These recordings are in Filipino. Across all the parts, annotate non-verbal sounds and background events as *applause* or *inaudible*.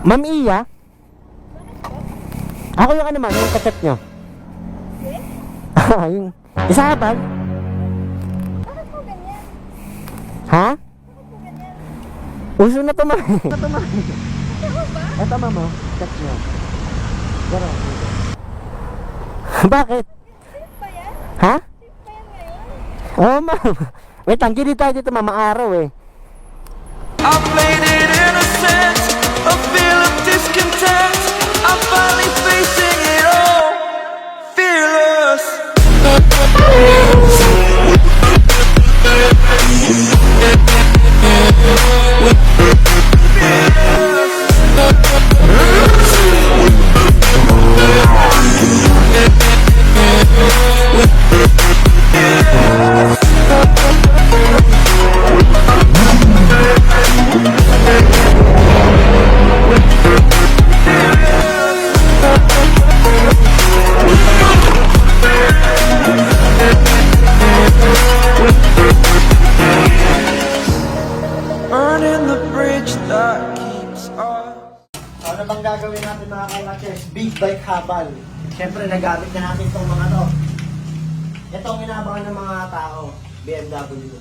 Ma'am Iya? Ako yung ano ma'am, yung kachat nyo. Ah, *laughs* yung isa habal? Bakit po ganyan? Ha? Bakit po ganyan? Uso na to ma'am. Ito ma'am. Ako ba? Ito ma'am oh, chat nyo. Gano'n. *laughs* Bakit? Safe ba yan? Ha? Safe ba yan ngayon? Oo oh, ma'am. Wait lang, gili tayo dito ma'am, maaraw eh. Finally facing it all, fearless. Kalakers? Big bike habal. Siyempre, nagamit na natin itong mga to. Ito ang inaabangan ng mga tao, BMW.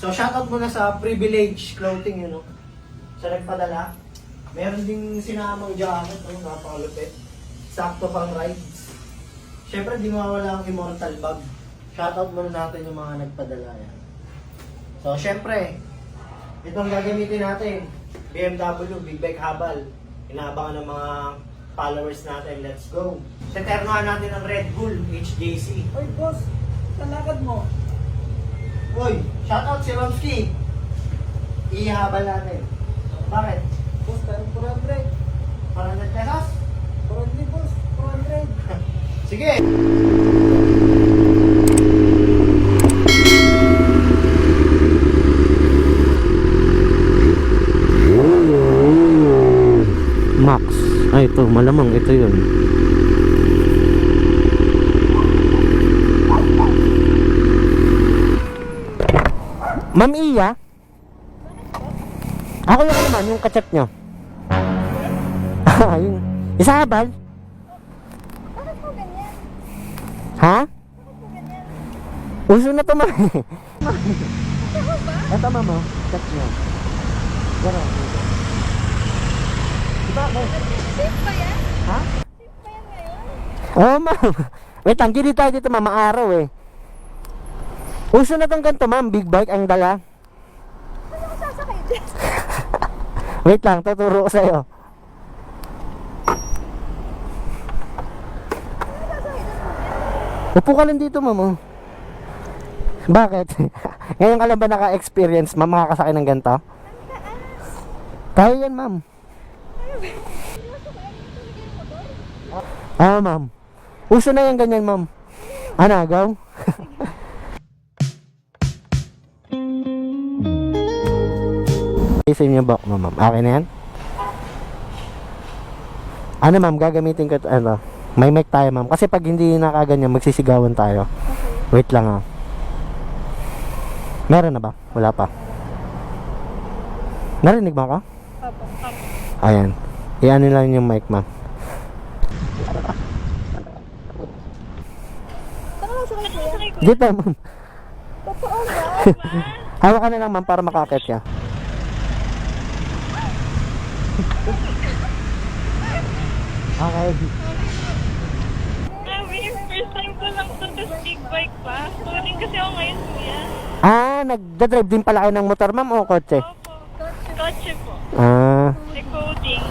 So, shoutout muna sa Privilege Clothing, yun, no? Sa nagpadala. Meron ding sinamang jacket, no? Napakalupit. Sakto pang rides. Siyempre, di mawala ang immortal bag. Shoutout muna natin yung mga nagpadala yan. So, siyempre, itong gagamitin natin. BMW, Big Bike Habal. Inaabangan ng mga followers natin. Let's go. Seternohan natin ang Red Bull HJC. Oy, boss, sa lakad mo. Uy, shoutout si Romski. Ihabal natin. Bakit? Boss, tayo 400. 400 pesos? 400, boss. 400. *laughs* Sige. Max. Ay, ito. Malamang ito yun. Ma'am Iya? Ako yung ano man, yung kachat nyo. *laughs* Yung isa habal? Bakit po ganyan? Ha? Uso na to, ma'am. Ito, ma'am, oh. Nyo. Gano'n. Diba, ma'am? Safe ba yan? Ha? Safe ba yan ngayon? Oo, oh, ma'am. *laughs* Wait lang, gili tayo dito, ma'am. Maaraw, eh. Uso na tong ganito, ma'am. Big bike ang dala. Ano sasakay dyan? *laughs* Wait lang, tuturo ko sa'yo. Upo ka lang dito, ma'am. oh. Bakit? *laughs* Ngayon ka lang ba naka-experience, ma'am, makakasakay ng ganito? Kaya yan, ma'am. Ah, ma'am. Uso na yan ganyan, ma'am. Ano, agaw? *laughs* Sa inyo ba, ma'am? ma'am? Akin na yan? Ano, ma'am? Gagamitin ko, ano? May mic tayo, ma'am. Kasi pag hindi nakaganyan, magsisigawan tayo. Wait lang, ah. Meron na ba? Wala pa. Narinig ba ka? Opo. Ayan. Iyan lang yung mic, ma'am. Saan ka sasakay kuya? Dito, ma'am. *laughs* Totoo ba? Hawak ka na lang, ma'am, para makakit siya. Okay. Grabe, first time ko lang to tas big bike pa. Turing kasi ako ngayon, kuya. Ah, nagda-drive din pala kayo ng motor, ma'am, o kotse? Opo. Kotse po. Ah, Decoding.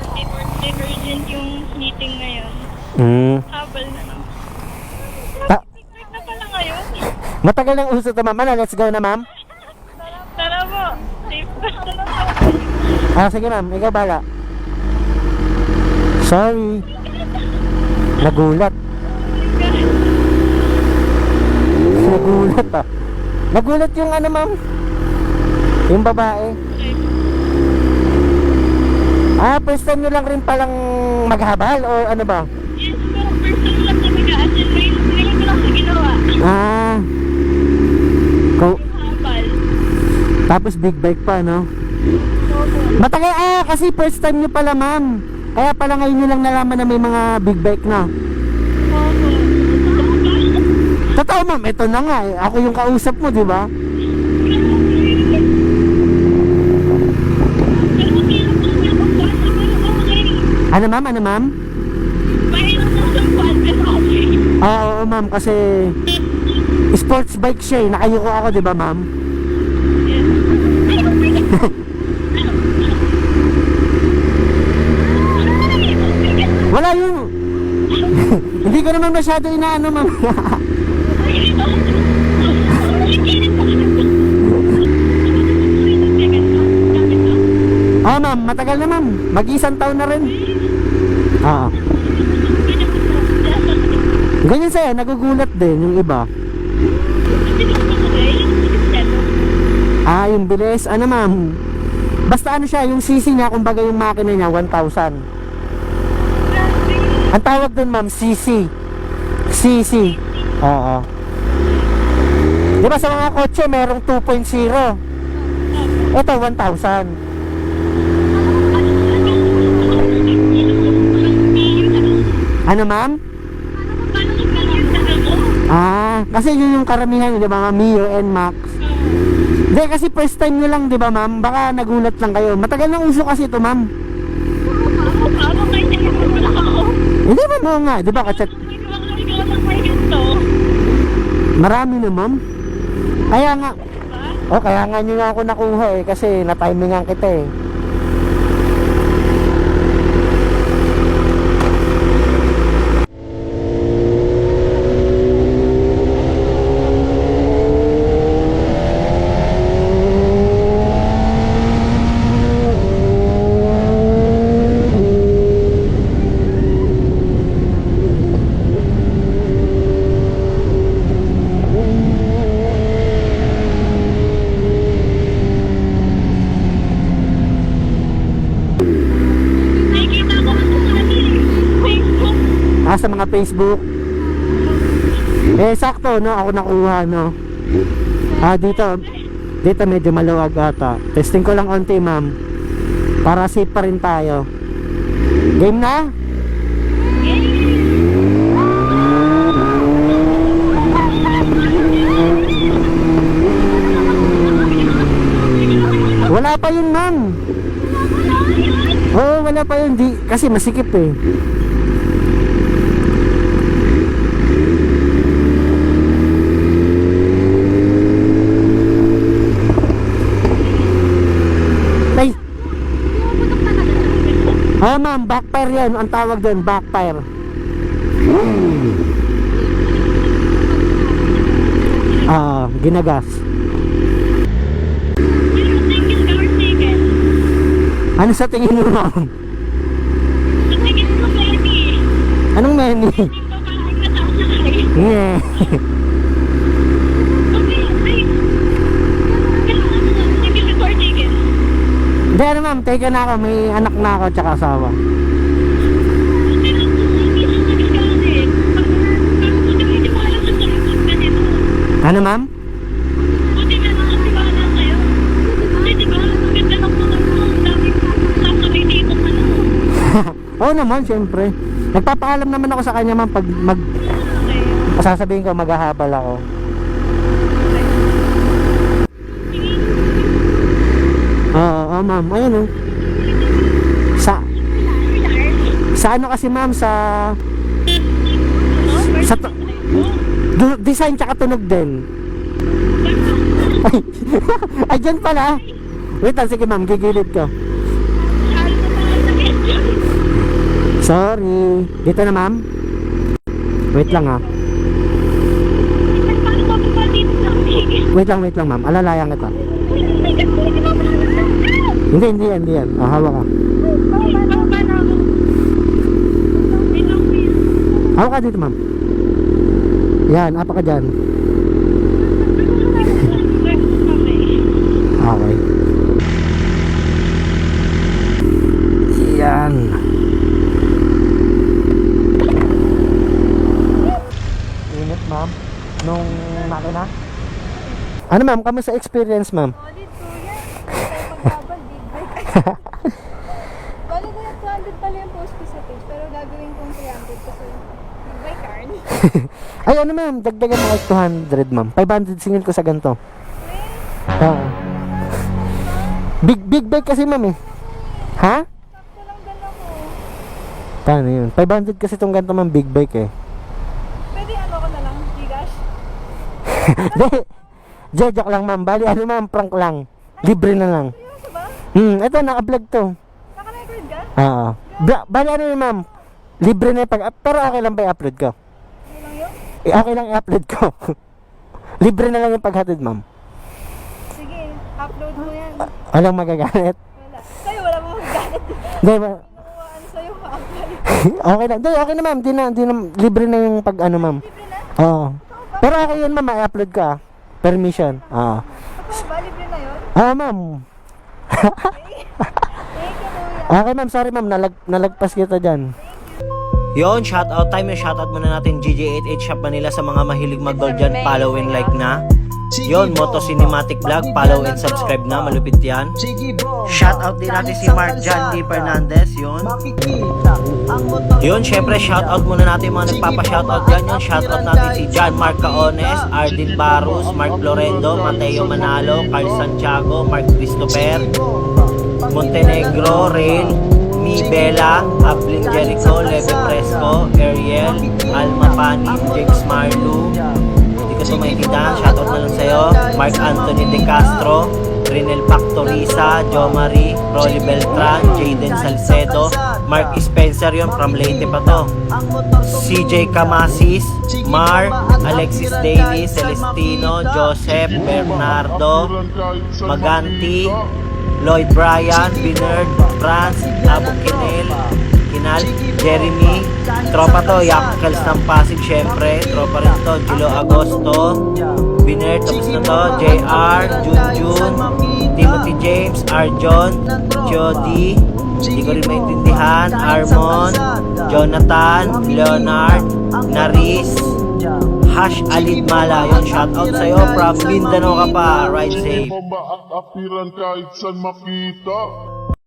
Divergent yung meeting ngayon. mm. Habal na no. Ta- Big bike na pala ngayon. Matagal ng uso to, ma'am. Ano, let's go na, ma'am? Tara po. Safe na po. Ah, sige, ma'am. Ikaw bala. Sorry. Nagulat. Nagulat, ah. Nagulat yung ano, ma'am. Yung babae. Ah, first time nyo lang rin palang maghabal o ano ba? Yes po, first time lang in, ngayon, ngayon ko lang sa ginawa. Ah. Ko, tapos big bike pa, no? Matagal, ah, kasi first time nyo pala, ma'am. Kaya pala ngayon nyo lang nalaman na may mga big bike na. Totoo ma'am, ito na nga eh. Ako yung kausap mo, di ba? Ano ma'am, ano ma'am? Okay. Ah, oo ma'am, kasi sports bike siya eh. Nakayuko ako, di ba ma'am? *laughs* Wala yun. *laughs* Hindi ko naman masyado inaano ma'am. *laughs* Ah ma'am, matagal na ma'am. Mag-isang taon na rin. Oo. Ganyan sa'yo, nagugulat din yung iba. Ah, yung bilis. Ano ma'am? Basta ano siya, yung CC niya, kumbaga yung makina niya, 1,000. Ang tawag dun ma'am, CC. CC. Oo. Di ba sa mga kotse, merong 2.0. Ito, 1,000. Ano ma'am? Ah, kasi yun yung karamihan, di ba, mga Mio and Max. Hindi, kasi first time nyo lang, di ba, ma'am? Baka nagulat lang kayo. Matagal nang uso kasi ito, ma'am. Hindi ba, mo nga, di ba, kasi marami na, ma'am. Kaya nga, oh, kaya nga nyo nga ako nakuha eh, kasi na-timingan kita eh. Ah, sa mga Facebook. Eh, sakto, no? Ako nakuha, no? Ah, dito. Dito medyo maluwag ata. Testing ko lang onti, ma'am. Para safe pa rin tayo. Game na? Wala pa yun, ma'am. Oo, wala pa yun. Di, kasi masikip eh. Ay! Oh ma'am, backfire yan. Ang tawag doon, backfire. Ah, ginagas. Ano sa tingin mo ma'am? Anong menu? Yeah. *laughs* Hindi ano ma'am, take na ako. May anak na ako tsaka asawa. Ano ma'am? *laughs* Oo naman, syempre. Nagpapaalam naman ako sa kanya ma'am pag mag sasabihin ko maghahabal ako. Ma'am. Ayun oh. Sa sa ano kasi ma'am sa sa design tsaka tunog din. Ay, *laughs* ay dyan pala. Wait lang, sige ma'am, gigilid ko. Sorry. Dito na ma'am. Wait lang ha. Wait lang, wait lang ma'am. Alalayan kita. Hindi, hindi yan, hindi yan. Oh, hawak ka. Hawak ka dito ma'am. Yan, apa ka dyan. *laughs* Okay. Yan. Init ma'am. Nung makina. Ano ma'am, kamusta experience ma'am? Solid kuya. Pagkabal, big bike. Bali kuya, 500 pala yung post ko sa page, pero gagawin kong 300 kasi by card. *laughs* Ay, ano ma'am, dagdagan mo kahit 200 ma'am. 500 singil ko sa ganito. Oo. Big, big bike kasi ma'am eh. Ha? Paano yun? 500 kasi tong ganito ma'am, big bike eh. Pwede ano ko na lang, Gcash? *laughs* Hindi. Joke lang ma'am. Bali, ano ma'am, prank lang. Libre na lang. Seryoso ba? Hmm, ito, naka-vlog to. Naka-record ka? Oo. Ba- bali, ano yun ma'am? Libre na yung pag Pero okay lang ba i-upload ko? Ano? Eh, okay lang i-upload ko. *laughs* Libre na lang yung paghatid ma'am. Sige, upload mo yan. Walang magagalit. Wala. Sa'yo, wala mo magalit. Hindi ba? Nakuhaan sa'yo, *laughs* okay lang. Hindi, okay na ma'am. Di na, di na, libre na yung pag ano ma'am. Libre na? Oo. Pero okay yun ma'am, i-upload ka. ah. Permission. Oo. Totoo ba? Libre na yun? Ah, ma'am. Thank. *laughs* Okay ma'am, sorry ma'am. Nalag, nalagpas kita dyan. Yon, shoutout time. Shoutout muna natin GJ88 Shop Manila sa mga mahilig mag-gold dyan. Follow and like na. Yon, Moto Cinematic Vlog. Follow and subscribe na. Malupit yan. Shoutout din natin si Mark John D. Fernandez. Motor Yun, syempre, shoutout muna natin mga nagpapa-shoutout dyan. Yun, shoutout natin si John Mark Caones, Ardin Barros, Mark Florendo, Mateo Manalo, Carl Santiago, Mark Christopher, Montenegro, Rain, Bella, Ablin Jericho, Leve Fresco, Ariel, Alma Panim, James Marlu, hindi ko maintindihan, shoutout na lang sa'yo, Mark Anthony De Castro, Rinel Pactoriza, Jo Marie, Rolly Beltran, Jaden Salcedo, Mark Spencer yun, from Leyte pa to. CJ Camasis, Mar, Alexis Daly, Celestino, Joseph, Bernardo, Maganti, Lloyd Bryan, Binerd, Franz, Abo Kinel, Kinal, Jeremy, tropa to, Yakels ng Pasig syempre, tropa rin to, Julo Agosto, Binerd, tapos na to, JR, Junjun, Timothy James, Arjon, Jody, hindi ko rin maintindihan, Armon, Jonathan, Leonard, Naris, Hash Alid Mala, yun, shoutout sa'yo from Mindanao ka pa, ride safe. Bomba at apiran kahit saan makita